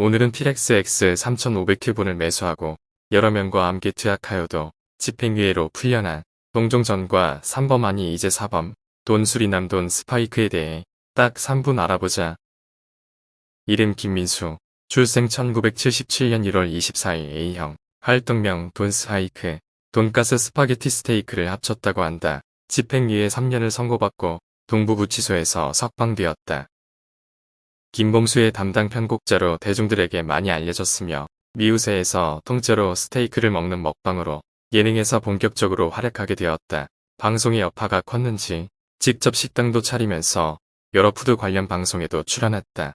오늘은 피렉스 X 3500큐본을 매수하고 여러 명과 함께 투약하여도 집행유예로 풀려난 동종전과 3범 아니 이제 4범 돈 수리 남 돈 스파이크에 대해 딱 3분 알아보자. 이름 김민수 출생 1977년 1월 24일 A형 활동명 돈 스파이크 돈가스 스파게티 스테이크를 합쳤다고 한다. 집행유예 3년을 선고받고 동부구치소에서 석방되었다. 김범수의 담당 편곡자로 대중들에게 많이 알려졌으며 미우새에서 통째로 스테이크를 먹는 먹방으로 예능에서 본격적으로 활약하게 되었다. 방송의 여파가 컸는지 직접 식당도 차리면서 여러 푸드 관련 방송에도 출연했다.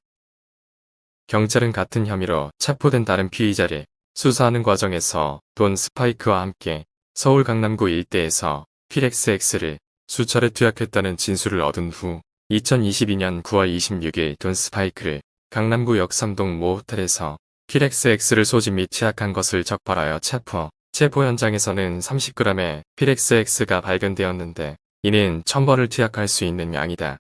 경찰은 같은 혐의로 체포된 다른 피의자를 수사하는 과정에서 돈 스파이크와 함께 서울 강남구 일대에서 피렉스 X를 수차례 투약했다는 진술을 얻은 후 2022년 9월 26일 돈 스파이크를 강남구 역삼동 모 호텔에서 피렉스 X를 소지 및 투약한 것을 적발하여 체포. 체포 현장에서는 30g의 피렉스 X가 발견되었는데 이는 1000번을 투약할 수 있는 양이다.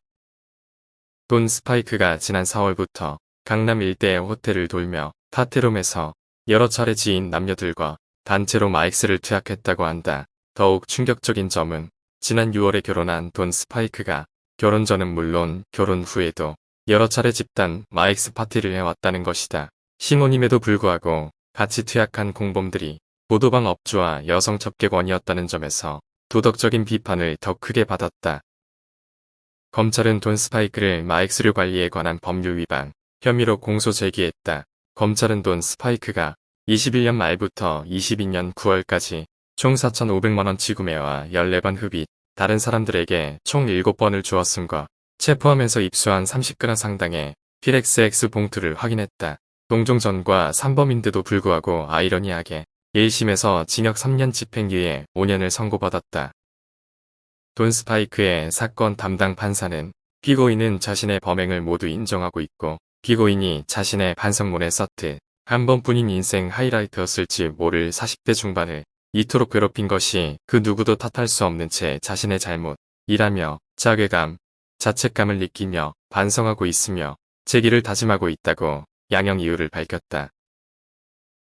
돈 스파이크가 지난 4월부터 강남 일대의 호텔을 돌며 파테롬에서 여러 차례 지인 남녀들과 단체로 마익스를 투약했다고 한다. 더욱 충격적인 점은 지난 6월에 결혼한 돈 스파이크가 결혼 전은 물론 결혼 후에도 여러 차례 집단 마익스 파티를 해왔다는 것이다. 신혼임에도 불구하고 같이 투약한 공범들이 보도방 업주와 여성 접객원이었다는 점에서 도덕적인 비판을 더 크게 받았다. 검찰은 돈 스파이크를 마익스류 관리에 관한 법률 위반 혐의로 공소 제기했다. 검찰은 돈 스파이크가 21년 말부터 22년 9월까지 총 4,500만원 지구매와 14번 흡입, 다른 사람들에게 총 7번을 주었음과 체포하면서 입수한 30g 상당의 X 봉투를 확인했다. 동종전과 3범인데도 불구하고 아이러니하게 1심에서 징역 3년 집행유예 5년을 선고받았다. 돈 스파이크의 사건 담당 판사는 피고인은 자신의 범행을 모두 인정하고 있고 피고인이 자신의 반성문에 썼듯 한 번뿐인 인생 하이라이트였을지 모를 40대 중반을 이토록 괴롭힌 것이 그 누구도 탓할 수 없는 채 자신의 잘못이라며 자괴감, 자책감을 느끼며 반성하고 있으며 재기를 다짐하고 있다고 양형 이유를 밝혔다.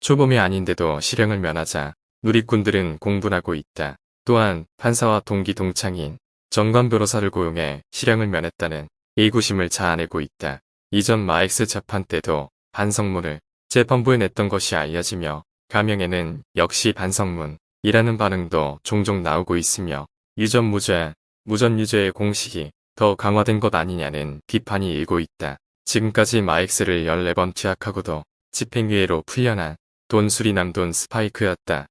초범이 아닌데도 실형을 면하자 누리꾼들은 공분하고 있다. 또한 판사와 동기 동창인 정관 변호사를 고용해 실형을 면했다는 의구심을 자아내고 있다. 이전 마엑스 재판 때도 반성문을 재판부에 냈던 것이 알려지며 가명에는 역시 반성문이라는 반응도 종종 나오고 있으며 유전무죄, 무전유죄의 공식이 더 강화된 것 아니냐는 비판이 일고 있다. 지금까지 마엑스를 14번 투약하고도 집행유예로 풀려난 돈 수리남 돈 스파이크였다.